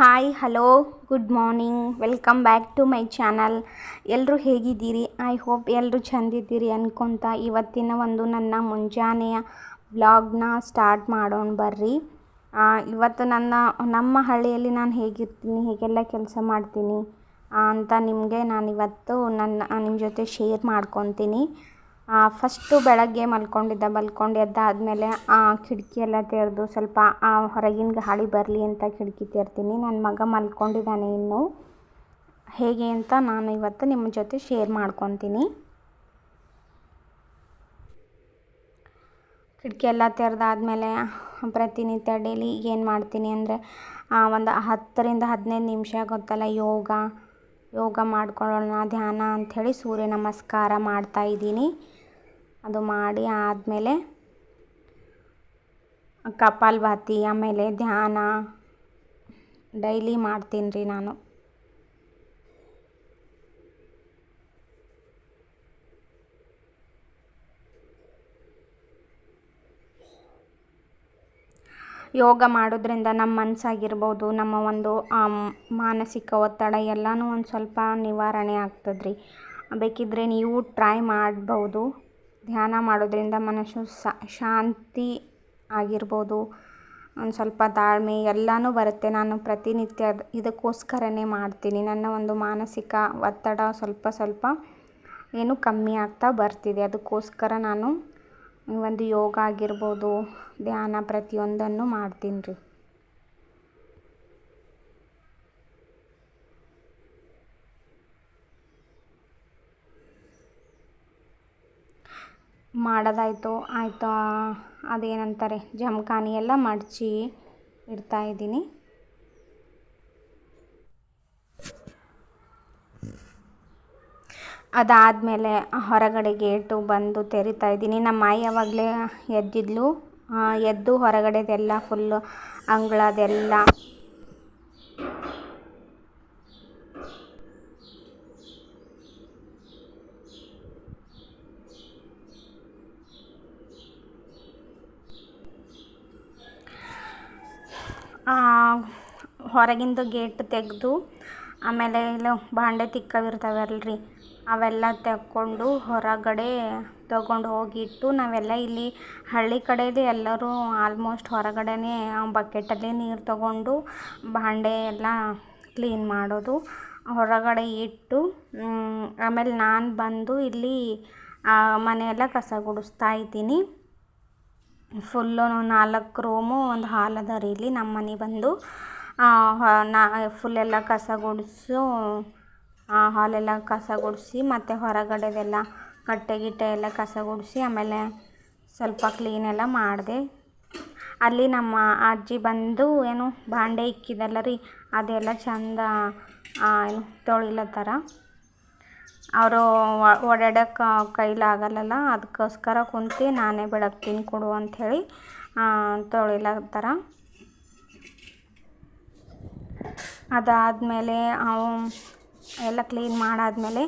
Hi hello good morning welcome back to my channel ಎಲ್ಲರೂ ಹೇಗಿದ್ದೀರಿ? I hope ಎಲ್ಲರೂ ಚಂದಿದ್ದೀರಿ ಅನ್ಕೊತ ಇವತ್ತಿನ ಒಂದು ನನ್ನ ಮುಂಜಾನೆಯ ವ್ಲಾಗ್ನ ಸ್ಟಾರ್ಟ್ ಮಾಡೋಣ ಬರ್ರಿ. ಇವತ್ತು ನನ್ನ, ನಮ್ಮ ಹಳ್ಳಿಯಲ್ಲಿ ನಾನು ಹೇಗಿರ್ತೀನಿ, ಹೇಗೆಲ್ಲ ಕೆಲಸ ಮಾಡ್ತೀನಿ ಅಂತ ನಿಮಗೆ ನಾನಿವತ್ತು ನನ್ನ ನಿಮ್ಮ ಜೊತೆ ಶೇರ್ ಮಾಡ್ಕೊತೀನಿ. ಫಸ್ಟು ಬೆಳಗ್ಗೆ ಮಲ್ಕೊಂಡಿದ್ದ, ಮಲ್ಕೊಂಡು ಎದ್ದಾದಮೇಲೆ ಕಿಟಕಿ ಎಲ್ಲ ತೆರೆದು ಸ್ವಲ್ಪ ಹೊರಗಿನ ಗಾಳಿ ಬರಲಿ ಅಂತ ಕಿಟಕಿ ತೆರ್ತೀನಿ. ನನ್ನ ಮಗ ಮಲ್ಕೊಂಡಿದ್ದಾನೆ ಇನ್ನು. ಹೇಗೆ ಅಂತ ನಾನು ಇವತ್ತು ನಿಮ್ಮ ಜೊತೆ ಶೇರ್ ಮಾಡ್ಕೊತೀನಿ. ಕಿಟಕಿ ಎಲ್ಲ ತೆರೆದಾದ್ಮೇಲೆ ಪ್ರತಿನಿತ್ಯ ಡೈಲಿ ಏನು ಮಾಡ್ತೀನಿ ಅಂದರೆ ಒಂದು ಹತ್ತರಿಂದ ಹದಿನೈದು ನಿಮಿಷ ಗೊತ್ತಲ್ಲ, ಯೋಗ ಯೋಗ ಮಾಡ್ಕೊಳ್ಳೋಣ, ಧ್ಯಾನ ಅಂಥೇಳಿ ಸೂರ್ಯ ನಮಸ್ಕಾರ ಮಾಡ್ತಾ ಇದ್ದೀನಿ. ಅದು ಮಾಡಿ ಆದಮೇಲೆ ಕಪಾಲಭಾತಿ ಆಮೇಲೆ ಧ್ಯಾನ, ಡೈಲಿ ಮಾಡ್ತೀನಿ ರೀ ನಾನು. ಯೋಗ ಮಾಡೋದ್ರಿಂದ ನಮ್ಮ ಮನಸ್ಸಾಗಿರ್ಬೋದು ನಮ್ಮ ಒಂದು ಮಾನಸಿಕ ಒತ್ತಡ ಎಲ್ಲನೂ ಒಂದು ಸ್ವಲ್ಪ ನಿವಾರಣೆ ಆಗ್ತದೆ ರೀ ಬೇಕಿದ್ದರೆ ನೀವು ಟ್ರೈ ಮಾಡ್ಬೋದು. ಧ್ಯಾನ ಮಾಡೋದ್ರಿಂದ ಮನಸ್ಸು ಶಾಂತಿ ಆಗಿರ್ಬೋದು. ಒಂದು ಸ್ವಲ್ಪ ತಾಳ್ಮೆ ಎಲ್ಲನೂ ಬರುತ್ತೆ. ನಾನು ಪ್ರತಿನಿತ್ಯ ಇದಕ್ಕೋಸ್ಕರನೇ ಮಾಡ್ತೀನಿ. ನನ್ನ ಒಂದು ಮಾನಸಿಕ ಒತ್ತಡ ಸ್ವಲ್ಪ ಸ್ವಲ್ಪ ಏನು ಕಮ್ಮಿ ಆಗ್ತಾ ಬರ್ತಿದೆ. ಅದಕ್ಕೋಸ್ಕರ ನಾನು ಒಂದು ಯೋಗ ಆಗಿರ್ಬೋದು, ಧ್ಯಾನ ಪ್ರತಿಯೊಂದನ್ನು ಮಾಡ್ತೀನಿ ರೀ. ಮಾಡೋದಾಯ್ತು. ಆಯಿತು ಅದೇನಂತಾರೆ, ಜಮಖಾನಿ ಎಲ್ಲ ಮಡಚಿ ಇಡ್ತಾ ಇದ್ದೀನಿ. ಅದಾದಮೇಲೆ ಹೊರಗಡೆ ಗೇಟು ಬಂದು ತೆರಿತಾ ಇದ್ದೀನಿ. ನಮ್ಮ ಆಯಿ ಯಾವಾಗಲೇ ಎದ್ದಿದ್ಲು. ಎದ್ದು ಹೊರಗಡೆದೆಲ್ಲ ಫುಲ್ಲು ಅಂಗಳದೆಲ್ಲ ಆ, ಹೊರಗಿಂದು ಗೇಟ್ ತೆಗೆದು, ಆಮೇಲೆ ಇಲ್ಲಿ ಬಾಂಡೆ ತಿಕ್ಕವಿರ್ತಾವಲ್ರಿ, ಅವೆಲ್ಲ ತೆಕ್ಕೊಂಡು ಹೊರಗಡೆ ತಗೊಂಡು ಹೋಗಿಟ್ಟು ನಾವೆಲ್ಲ ಇಲ್ಲಿ ಹಳ್ಳಿ ಕಡೆದು ಎಲ್ಲರೂ ಆಲ್ಮೋಸ್ಟ್ ಹೊರಗಡೆನೇ ಬಕೆಟಲ್ಲಿ ನೀರು ತಗೊಂಡು ಬಾಂಡೆ ಎಲ್ಲ ಕ್ಲೀನ್ ಮಾಡೋದು. ಹೊರಗಡೆ ಇಟ್ಟು ಆಮೇಲೆ ನಾನು ಬಂದು ಇಲ್ಲಿ ಮನೆಯೆಲ್ಲ ಕಸ ಗುಡಿಸ್ತಾ ಇದ್ದೀನಿ. ಫುಲ್ಲು ನಾಲ್ಕು ರೂಮು ಒಂದು ಹಾಲ್ ಅದ ರೀ ಇಲ್ಲಿ ನಮ್ಮ ಮನೆ ಬಂದು. ನಾ ಫುಲ್ ಎಲ್ಲ ಕಸ ಗುಡಿಸು ಹಾಲೆಲ್ಲ ಕಸ ಗುಡಿಸಿ, ಮತ್ತು ಹೊರಗಡೆದೆಲ್ಲ ಕಟ್ಟೆ ಗಿಟ್ಟೆ ಎಲ್ಲ ಕಸ ಗುಡಿಸಿ, ಆಮೇಲೆ ಸ್ವಲ್ಪ ಕ್ಲೀನ್ ಎಲ್ಲ ಮಾಡಿದೆ. ಅಲ್ಲಿ ನಮ್ಮ ಅಜ್ಜಿ ಬಂದು ಏನು ಬಾಂಡೆ ಇಕ್ಕಿದಲ್ಲ ರೀ, ಅದೆಲ್ಲ ಚಂದ ಏನು ತೊಳಿಲತ್ತಾರ. ಅವರು ಓಡಾಡಕ್ಕೆ ಕೈಲಾಗಲ್ಲಲ್ಲ, ಅದಕ್ಕೋಸ್ಕರ ಕುಂತು ನಾನೇ ಬೆಳಗ್ತೀನಿ ಕೊಡು ಅಂಥೇಳಿ ತೊಳಿಲತ್ತಾರ. ಅದಾದಮೇಲೆ ಎಲ್ಲ ಕ್ಲೀನ್ ಮಾಡಾದಮೇಲೆ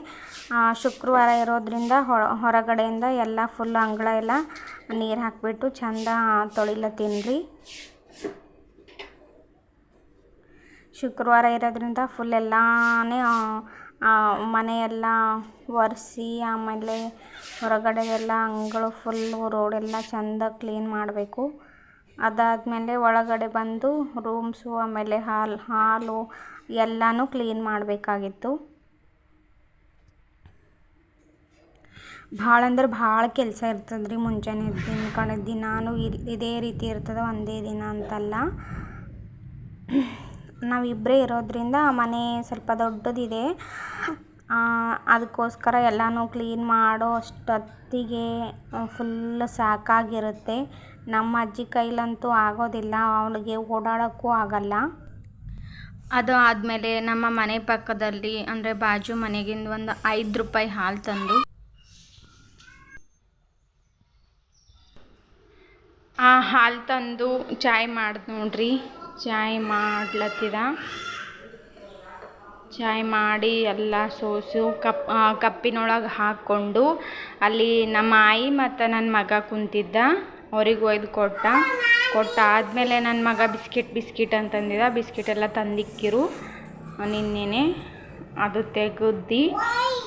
ಶುಕ್ರವಾರ ಇರೋದರಿಂದ ಹೊರಗಡೆಯಿಂದ ಎಲ್ಲ ಫುಲ್ ಅಂಗಳ ಎಲ್ಲ ನೀರು ಹಾಕಿಬಿಟ್ಟು ಚಂದ ತೊಳಿಲತ್ತೀನಿ ಶುಕ್ರವಾರ ಇರೋದ್ರಿಂದ ಫುಲ್ ಎಲ್ಲನೇ ಮನೆಯೆಲ್ಲ ಒರೆಸಿ, ಆಮೇಲೆ ಹೊರಗಡೆ ಎಲ್ಲ ಅಂಗಳು ಫುಲ್ಲು ರೋಡೆಲ್ಲ ಚಂದ ಕ್ಲೀನ್ ಮಾಡಬೇಕು. ಅದಾದಮೇಲೆ ಒಳಗಡೆ ಬಂದು ರೂಮ್ಸು, ಆಮೇಲೆ ಹಾಲ್, ಹಾಲು ಎಲ್ಲನೂ ಕ್ಲೀನ್ ಮಾಡಬೇಕಾಗಿತ್ತು. ಭಾಳ ಅಂದ್ರೆ ಭಾಳ ಕೆಲಸ ಇರ್ತದೆ ರೀ ಮುಂಜಾನೆ ಎದ್ದಿನ ಕಡೆ ದಿನಾನು ಇದೇ ರೀತಿ ಇರ್ತದೆ, ಒಂದೇ ದಿನ ಅಂತಲ್ಲ. ನಾವಿಬ್ಬರೇ ಇರೋದ್ರಿಂದ ಮನೆ ಸ್ವಲ್ಪ ದೊಡ್ಡದಿದೆ. ಅದಕ್ಕೋಸ್ಕರ ಎಲ್ಲನೂ ಕ್ಲೀನ್ ಮಾಡೋ ಅಷ್ಟೊತ್ತಿಗೆ ಫುಲ್ ಸಾಕಾಗಿರುತ್ತೆ. ನಮ್ಮ ಅಜ್ಜಿ ಕೈಲಂತೂ ಆಗೋದಿಲ್ಲ, ಅವಳಿಗೆ ಓಡಾಡೋಕ್ಕೂ ಆಗಲ್ಲ. ಅದು ಆದಮೇಲೆ ನಮ್ಮ ಮನೆ ಪಕ್ಕದಲ್ಲಿ, ಅಂದರೆ ಬಾಜು ಮನೆಗಿಂದ ಒಂದು ಐದು ರೂಪಾಯಿ ಹಾಲು ತಂದು. ಆ ಹಾಲು ತಂದು ಚಾಯ್ ಮಾಡ್ದು ನೋಡ್ರಿ. ಚಾಯ್ ಮಾಡ್ಲತ್ತಿದ. ಚಾಯ್ ಮಾಡಿ ಎಲ್ಲ ಸೋಸು, ಕಪ್ ಕಪ್ಪಿನೊಳಗೆ ಹಾಕ್ಕೊಂಡು ಅಲ್ಲಿ ನಮ್ಮ ಆಯಿ ಮತ್ತು ನನ್ನ ಮಗ ಕುಂತಿದ್ದ. ಅವ್ರಿಗೆ ಒಯ್ದು ಕೊಟ್ಟ. ಕೊಟ್ಟ ಆದಮೇಲೆ ನನ್ನ ಮಗ ಬಿಸ್ಕಿಟ್ ಬಿಸ್ಕಿಟ್ ಅಂತಂದಿದ್ದ ಬಿಸ್ಕಿಟ್ ಎಲ್ಲ ತಂದಿಕ್ಕಿರು. ನಿನ್ನೆನೆ ಅದು ತೆಗ್ದು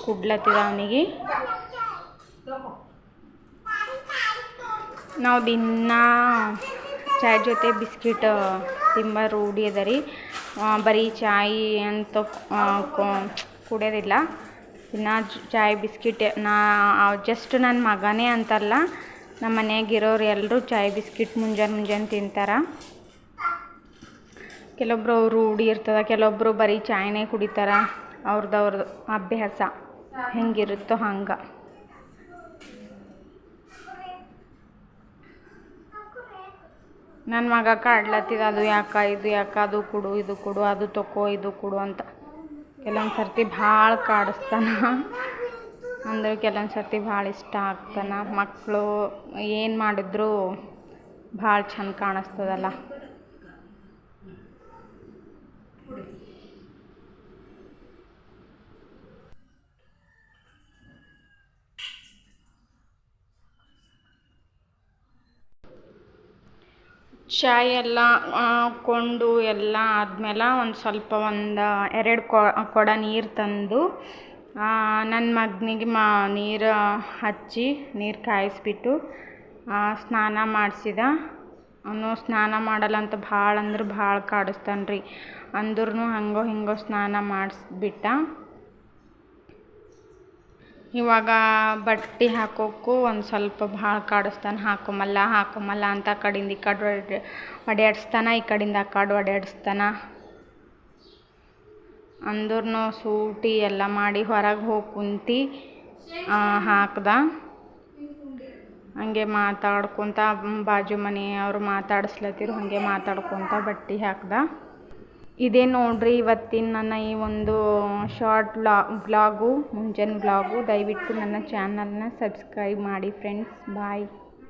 ಕುಡ್ಲತ್ತಿದ ಅವನಿಗೆ. ನಾವು ದಿನ ಚಾಯ್ ಜೊತೆ ಬಿಸ್ಕಿಟ್ ತಿಂಬ ರೂಢಿ ಅದ ರೀ. ಬರೀ ಚಾಯ್ ಅಂತ ಕುಡಿಯೋದಿಲ್ಲ. ಇನ್ನು ಚಾಯ್ ಬಿಸ್ಕಿಟ್, ನಾ ಜಸ್ಟ್ ನನ್ನ ಮಗನೇ ಅಂತಲ್ಲ ನಮ್ಮ ಮನೆಯಾಗಿರೋರು ಎಲ್ಲರೂ ಚಾಯ್ ಬಿಸ್ಕಿಟ್ ಮುಂಜಾನೆ ಮುಂಜಾನೆ ತಿಂತಾರೆ. ಕೆಲವೊಬ್ರು ರೂಢಿ ಇರ್ತದೆ ಕೆಲವೊಬ್ಬರು ಬರೀ ಚಾಯ್ನೇ ಕುಡಿತಾರೆ. ಅವ್ರದ್ದು ಅವ್ರದ್ದು ಅಭ್ಯಾಸ ಹೆಂಗಿರುತ್ತೋ ಹಂಗೆ. ನನ್ನ ಮಗ ಕಾಡ್ಲತ್ತಿದ, ಅದು ಯಾಕೆ, ಇದು ಯಾಕೆ, ಅದು ಕೊಡು, ಇದು ಕೊಡು, ಅದು ತಕೋ, ಇದು ಕೊಡು ಅಂತ. ಕೆಲವೊಂದು ಸರ್ತಿ ಭಾಳ ಕಾಡಿಸ್ತಾನ. ಅಂದ್ರೆ ಕೆಲವೊಂದು ಸರ್ತಿ ಭಾಳ ಇಷ್ಟ ಆಗ್ತಾನೆ. ಮಕ್ಕಳು ಏನು ಮಾಡಿದ್ರು ಭಾಳ ಚಂದ ಕಾಣಿಸ್ತದಲ್ಲ. ಚಾಯ್ ಎಲ್ಲ ಕೊಂಡು ಎಲ್ಲ ಆದ್ಮೇಲೆ ಒಂದು ಸ್ವಲ್ಪ ಒಂದು ಎರಡು ಕೊಡ ನೀರು ತಂದು ನನ್ನ ಮಗನಿಗೆ ಮಾ, ನೀರು ಹಚ್ಚಿ ನೀರು ಕಾಯಿಸ್ಬಿಟ್ಟು ಸ್ನಾನ ಮಾಡಿಸಿದ. ಅವನು ಸ್ನಾನ ಮಾಡಲ್ಲ ಅಂತ ಭಾಳ ಅಂದ್ರೆ ಭಾಳ ಕಾಡಿಸ್ತಾನೆ ರೀ ಅಂದ್ರೂ ಹಾಗೋ ಹೀಗೋ ಸ್ನಾನ ಮಾಡಿಸ್ಬಿಟ್ಟ ಇವಾಗ ಬಟ್ಟೆ ಹಾಕೋಕ್ಕೂ ಒಂದು ಸ್ವಲ್ಪ ಭಾಳ ಕಾಡಿಸ್ತಾನೆ. ಹಾಕೊಂಬಲ್ಲ ಹಾಕೊಂಬಲ್ಲ ಅಂತ ಆ ಕಡಿಂದ ಈ ಕಡೆ ಒಡೆ ಓಡ್ಯಾಡಿಸ್ತಾನ ಈ ಕಡಿಂದ ಆ ಕಡೆ ಒಡ್ಯಾಡಿಸ್ತಾನ. ಅಂದ್ರೂ ಸೂಟಿ ಎಲ್ಲ ಮಾಡಿ ಹೊರಗೆ ಹೋಗಿ ಕುಂತು ಹಾಕ್ದ. ಹಂಗೆ ಮಾತಾಡ್ಕೊತ, ಬಾಜು ಮನೆಯವ್ರು ಮಾತಾಡಿಸ್ಲತ್ತಿರು, ಹಾಗೆ ಮಾತಾಡ್ಕೊತ ಬಟ್ಟೆ ಹಾಕ್ದೆ. ಇದೇ ನೋಡ್ರಿ ಇವತ್ತಿನ ನನ್ನ ಈ ಒಂದು ಶಾರ್ಟ್ ವ್ಲಾ ವ್ಲಾಗು ಮುಂಜಾನೆ ವ್ಲಾಗು ದಯವಿಟ್ಟು ನನ್ನ ಚಾನಲ್ನ ಸಬ್ಸ್ಕ್ರೈಬ್ ಮಾಡಿ ಫ್ರೆಂಡ್ಸ್ ಬಾಯ್